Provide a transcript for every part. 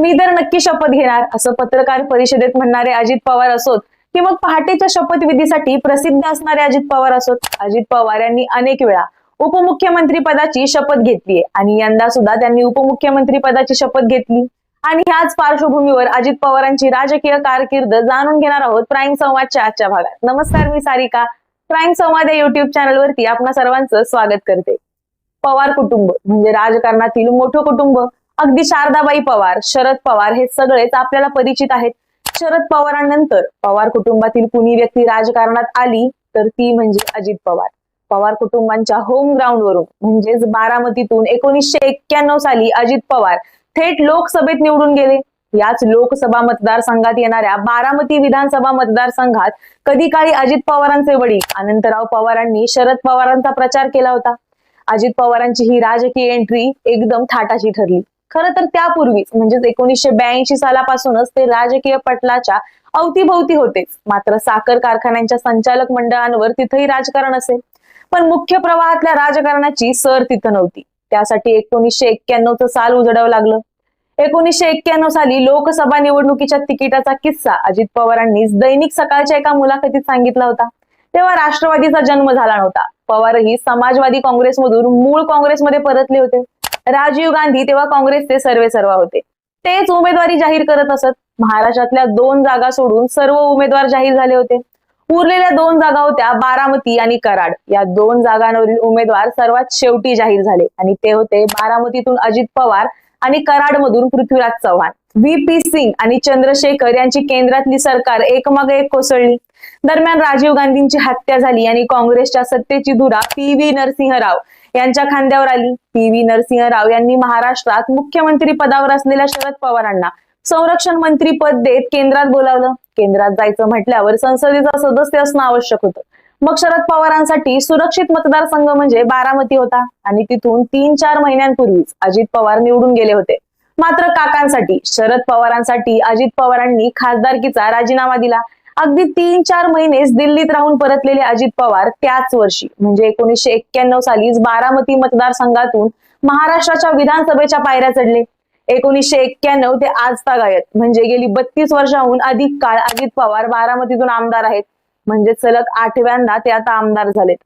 मी तर नक्की शपथ घेणार असं पत्रकार परिषदेत म्हणणारे अजित पवार असोत की मग पहाटेच्या शपथविधीसाठी प्रसिद्ध असणारे अजित पवार असोत. अजित पवार यांनी अनेक वेळा उपमुख्यमंत्री पदाची शपथ घेतलीये आणि यंदा सुद्धा त्यांनी उपमुख्यमंत्री पदाची शपथ घेतली. आणि ह्याच पार्श्वभूमीवर अजित पवारांची राजकीय कारकीर्द जाणून घेणार आहोत प्राईम संवादच्या आजच्या भागात. नमस्कार मी सारिका. प्राईम संवाद या युट्यूब चॅनलवरती आपणा सर्वांचं स्वागत करते. पवार कुटुंब म्हणजे राजकारणातील मोठं कुटुंब. अगदी शारदाबाई पवार शरद पवार हे सगळेच आपल्याला परिचित आहेत. शरद पवारांनंतर पवार कुटुंबातील कुणी व्यक्ती राजकारणात आली तर ती म्हणजे अजित पवार. पवार कुटुंबांच्या होम ग्राउंड वरून म्हणजेच बारामतीतून एकोणीसशे एक्क्याण्णव साली अजित पवार थेट लोकसभेत निवडून गेले. याच लोकसभा मतदारसंघात येणाऱ्या बारामती विधानसभा मतदारसंघात कधी काळी अजित पवारांचे वडील अनंतराव पवारांनी शरद पवारांचा प्रचार केला होता. अजित पवारांची ही राजकीय एंट्री एकदम थाटाची ठरली. खरं तर त्यापूर्वीच म्हणजेच एकोणीसशे ब्याऐंशी सालापासूनच ते राजकीय पटलाच्या अवतीभोवती होतेच. मात्र साखर कारखान्यांच्या संचालक मंडळांवर तिथेही राजकारण असेल पण मुख्य प्रवाहातल्या राजकारणाची सर तिथं नव्हती. त्यासाठी एकोणीसशे एक्क्याण्णवचं साल उजडावं लागलं. एकोणीसशे एक्क्याण्णव साली लोकसभा निवडणुकीच्या तिकिटाचा किस्सा अजित पवारांनी दैनिक सकाळच्या एका मुलाखतीत सांगितला होता. तेव्हा राष्ट्रवादीचा जन्म झाला नव्हता. पवारही समाजवादी काँग्रेसमधून मूळ काँग्रेसमध्ये परतले होते. राजीव गांधी तेव्हा काँग्रेसचे सर्वे सर्वा होते. तेच उमेदवारी जाहीर करत असत. महाराष्ट्रातल्या दोन जागा सोडून सर्व उमेदवार जाहीर झाले होते. उरलेल्या दोन जागा होत्या बारामती आणि कराड. या दोन जागांवरील उमेदवार सर्वात शेवटी जाहीर झाले. आणि ते होते बारामतीतून अजित पवार आणि कराडमधून पृथ्वीराज चव्हाण. व्ही पी सिंग आणि चंद्रशेखर यांची केंद्रातली सरकार एकमागे एक कोसळली. दरम्यान राजीव गांधींची हत्या झाली आणि काँग्रेसच्या सत्तेची धुरा पी व्ही नरसिंहराव यांच्या खांद्यावर आली. पी व्ही नरसिंहराव यांनी महाराष्ट्रात मुख्यमंत्री पदावर असलेल्या शरद पवारांना संरक्षण मंत्री पद देत केंद्रात बोलावलं. केंद्रात जायचं म्हटल्यावर संसदेचा सदस्य असणं आवश्यक होतं. मग शरद पवारांसाठी सुरक्षित मतदारसंघ म्हणजे बारामती होता आणि तिथून तीन चार महिन्यांपूर्वीच अजित पवार निवडून गेले होते. मात्र काकांसाठी शरद पवारांसाठी अजित पवारांनी खासदारकीचा राजीनामा दिला. अगदी तीन चार महिनेच दिल्लीत राहून परतलेले अजित पवार त्याच वर्षी म्हणजे एकोणीसशे एक्क्याण्णव सालीच बारामती मतदारसंघातून महाराष्ट्राच्या विधानसभेच्या पायऱ्या चढले. एकोणीसशे एक्क्याण्णव ते आज तागायत म्हणजे गेली बत्तीस वर्षाहून अधिक काळ अजित पवार बारामतीतून आमदार आहेत. म्हणजे सलग आठव्यांदा ते आता आमदार झालेत.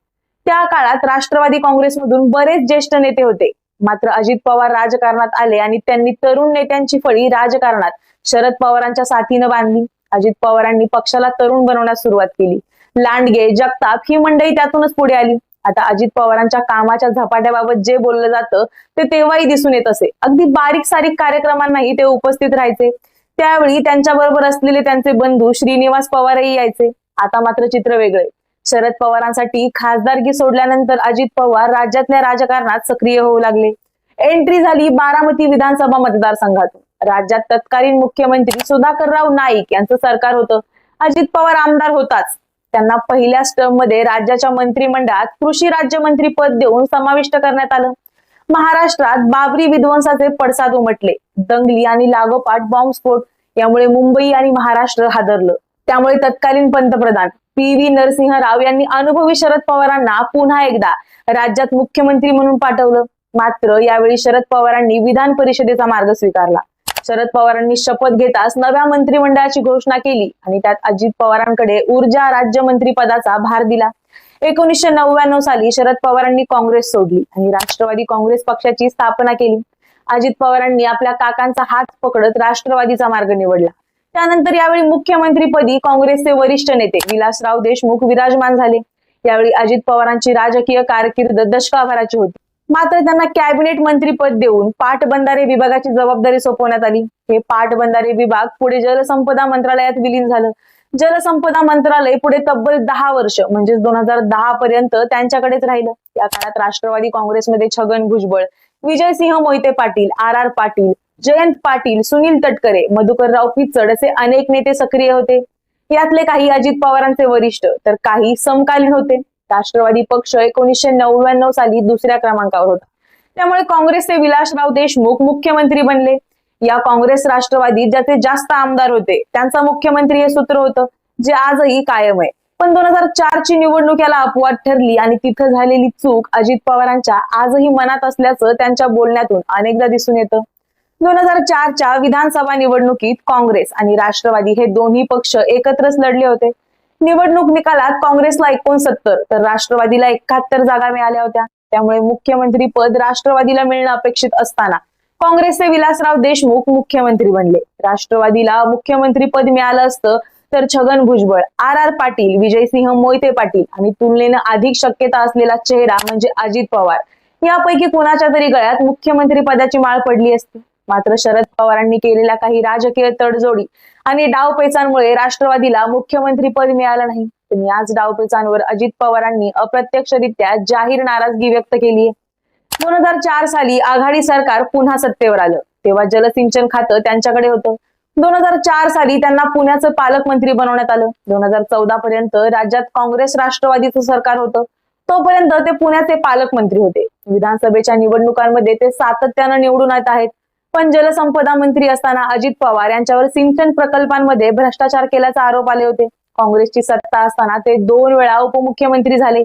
त्या काळात राष्ट्रवादी काँग्रेसमधून बरेच ज्येष्ठ नेते होते. मात्र अजित पवार राजकारणात आले आणि त्यांनी तरुण नेत्यांची फळी राजकारणात शरद पवारांच्या साथीनं बांधली. अजित पवारांनी पक्षाला तरुण बनवण्यास सुरुवात केली. लांडगे जगताप ही मंडळी त्यातूनच पुढे आली. आता अजित पवारांच्या कामाच्या झपाट्याबाबत जे बोललं जातं ते तेव्हाही दिसून येत असे. अगदी बारीक सारीक कार्यक्रमांनाही ते उपस्थित राहायचे. त्यावेळी त्यांच्या बरोबर असलेले त्यांचे बंधू श्रीनिवास पवारही यायचे. आता मात्र चित्र वेगळे शरद पवारांसाठी खासदारकी सोडल्यानंतर अजित पवार राज्यातल्या राजकारणात सक्रिय होऊ लागले. एंट्री झाली बारामती विधानसभा मतदारसंघातून. राज्यात तत्कालीन मुख्यमंत्री सुधाकरराव नाईक यांचं सरकार होतं. अजित पवार आमदार होताच. त्यांना पहिल्या टर्ममध्ये राज्याच्या मंत्रिमंडळात कृषी राज्यमंत्री पद देऊन समाविष्ट करण्यात आलं. महाराष्ट्रात बाबरी विध्वंसाचे पडसाद उमटले. दंगली आणि लागोपाठ बॉम्बस्फोट यामुळे मुंबई आणि महाराष्ट्र हादरलं. त्यामुळे तत्कालीन पंतप्रधान पी व्ही नरसिंह राव यांनी अनुभवी शरद पवारांना पुन्हा एकदा राज्यात मुख्यमंत्री म्हणून पाठवलं. मात्र यावेळी शरद पवारांनी विधान परिषदेचा मार्ग स्वीकारला. शरद पवारांनी शपथ घेताच नव्या मंत्रिमंडळाची घोषणा केली आणि त्यात अजित पवारांकडे ऊर्जा राज्यमंत्री पदाचा भार दिला. एकोणीसशे नव्याण्णव साली शरद पवारांनी काँग्रेस सोडली आणि राष्ट्रवादी काँग्रेस पक्षाची स्थापना केली. अजित पवारांनी आपल्या काकांचा हात पकडत राष्ट्रवादीचा मार्ग निवडला. त्यानंतर यावेळी मुख्यमंत्रीपदी काँग्रेसचे वरिष्ठ नेते विलासराव देशमुख विराजमान झाले. यावेळी अजित पवारांची राजकीय कारकीर्द दशकाभराची होती. मात्र त्यांना कॅबिनेट मंत्रीपद देऊन पाटबंधारे विभागाची जबाबदारी सोपवण्यात आली. हे पाटबंधारे विभाग पुढे जलसंपदा मंत्रालयात विलीन झालं. जलसंपदा मंत्रालय पुढे तब्बल दहा वर्ष म्हणजेच दोन हजार दहा पर्यंत त्यांच्याकडेच राहिलं. या काळात राष्ट्रवादी काँग्रेसमध्ये छगन भुजबळ विजयसिंह मोहिते पाटील आर आर पाटील जयंत पाटील सुनील तटकरे मधुकरराव पिचड असे अनेक नेते सक्रिय होते. यातले काही अजित पवारांचे वरिष्ठ तर काही समकालीन होते. राष्ट्रवादी पक्ष एकोणीसशे नव्याण्णव साली दुसऱ्या क्रमांकावर होता. त्यामुळे काँग्रेसचे विलासराव देशमुख मुख्यमंत्री बनले. या काँग्रेस राष्ट्रवादी ज्याचे जास्त आमदार होते त्यांचा मुख्यमंत्री हे सूत्र होतं जे आजही कायम आहे. पण दोन हजार चार ची निवडणूक याला अपवाद ठरली आणि तिथं झालेली चूक अजित पवारांच्या आजही मनात असल्याचं त्यांच्या बोलण्यातून अनेकदा दिसून येतं. दोन हजार चारच्या विधानसभा निवडणुकीत काँग्रेस आणि राष्ट्रवादी हे दोन्ही पक्ष एकत्रच लढले होते. निवडणूक निकालात काँग्रेसला एकोणसत्तर तर राष्ट्रवादीला एकाहत्तर जागा मिळाल्या होत्या. त्यामुळे मुख्यमंत्री पद राष्ट्रवादीला मिळणं अपेक्षित असताना काँग्रेसचे विलासराव देशमुख मुख्यमंत्री बनले. राष्ट्रवादीला मुख्यमंत्री पद मिळालं असतं तर छगन भुजबळ आर आर पाटील विजयसिंह मोहिते पाटील आणि तुलनेनं अधिक शक्यता असलेला चेहरा म्हणजे अजित पवार. यापैकी कोणाच्या तरी गळ्यात मुख्यमंत्री पदाची माळ पडली असती? मात्र शरद पवारांनी केलेल्या काही राजकीय तडजोडी आणि डावपेचांमुळे राष्ट्रवादीला मुख्यमंत्री पद मिळालं नाही. पण याच डावपेचांवर अजित पवारांनी अप्रत्यक्षरित्या जाहीर नाराजगी व्यक्त केली दोन हजार चार साली आघाडी सरकार पुन्हा सत्तेवर आलं. तेव्हा जलसिंचन खातं त्यांच्याकडे होतं. दोन हजार चार साली त्यांना पुण्याचं पालकमंत्री बनवण्यात आलं. दोन हजार चौदा पर्यंत राज्यात काँग्रेस राष्ट्रवादीचं सरकार होतं. तोपर्यंत ते पुण्याचे पालकमंत्री होते. विधानसभेच्या निवडणुकांमध्ये ते सातत्यानं निवडून येत आहेत. पण जलसंपदा मंत्री असताना अजित पवार यांच्यावर सिंचन प्रकल्पांमध्ये भ्रष्टाचार केल्याचा आरोप आले होते. काँग्रेसची सत्ता असताना ते दोन वेळा उपमुख्यमंत्री झाले.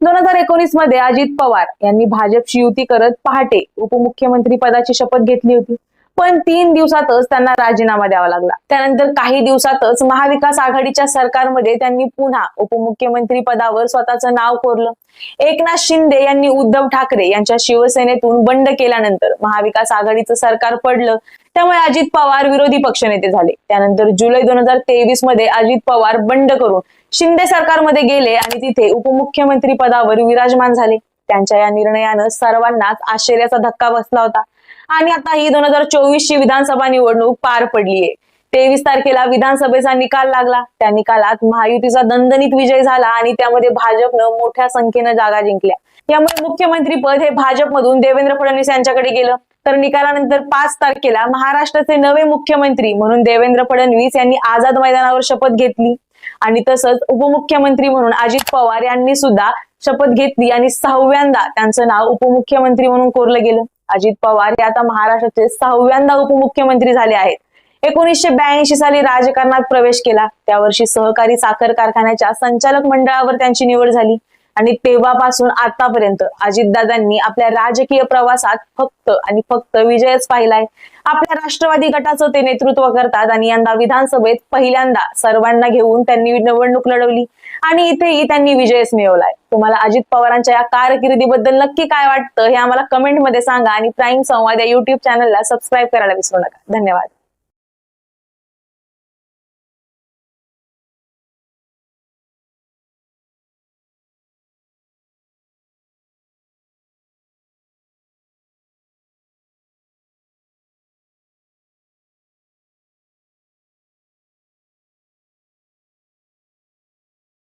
दोन हजार एकोणीसमध्ये अजित पवार यांनी भाजपशी युती करत पहाटे उपमुख्यमंत्री पदाची शपथ घेतली होती. पण तीन दिवसातच त्यांना राजीनामा द्यावा लागला. त्यानंतर काही दिवसातच महाविकास आघाडीच्या सरकारमध्ये त्यांनी पुन्हा उपमुख्यमंत्री पदावर स्वतःचं नाव कोरलं. एकनाथ शिंदे यांनी उद्धव ठाकरे यांच्या शिवसेनेतून बंड केल्यानंतर महाविकास आघाडीचं सरकार पडलं. त्यामुळे अजित पवार विरोधी पक्षनेते झाले. त्यानंतर जुलै दोन हजार तेवीसमध्ये अजित पवार बंड करून शिंदे सरकारमध्ये गेले आणि तिथे उपमुख्यमंत्री पदावर विराजमान झाले. त्यांच्या या निर्णयानं सर्वांनाच आश्चर्याचा धक्का बसला होता. आणि आता ही दोन हजार चोवीस ची विधानसभा निवडणूक पार पडलीये. तेवीस तारखेला विधानसभेचा निकाल लागला. त्या निकालात महायुतीचा दणदणीत विजय झाला आणि त्यामध्ये भाजपनं मोठ्या संख्येनं जागा जिंकल्या. यामुळे मुख्यमंत्री पद हे भाजपमधून देवेंद्र फडणवीस यांच्याकडे गेलं. तर निकालानंतर पाच तारखेला महाराष्ट्राचे नवे मुख्यमंत्री म्हणून देवेंद्र फडणवीस यांनी आझाद मैदानावर शपथ घेतली. आणि तसंच उपमुख्यमंत्री म्हणून अजित पवार यांनी सुद्धा शपथ घेतली आणि सहाव्यांदा त्यांचं नाव उपमुख्यमंत्री म्हणून कोरलं गेलं. अजित पवार हे आता महाराष्ट्राचे सहाव्यांदा उपमुख्यमंत्री झाले आहेत. एकोणीसशे ब्याऐंशी साली राजकारणात प्रवेश केला. त्या वर्षी सहकारी साखर कारखान्याच्या संचालक मंडळावर त्यांची निवड झाली. आणि तेव्हापासून आतापर्यंत अजितदादांनी आपल्या राजकीय प्रवासात फक्त आणि फक्त विजयच पाहिलाय. आपल्या राष्ट्रवादी गटाचं ते नेतृत्व करतात आणि यंदा विधानसभेत पहिल्यांदा सर्वांना घेऊन त्यांनी निवडणूक लढवली. आणि इथेही त्यांनी विजयच मिळवलाय. तुम्हाला अजित पवारांच्या या कारकिर्दीबद्दल नक्की काय वाटतं हे आम्हाला कमेंटमध्ये सांगा आणि प्राईम संवाद या युट्यूब चॅनलला सबस्क्राईब करायला विसरू नका. धन्यवाद.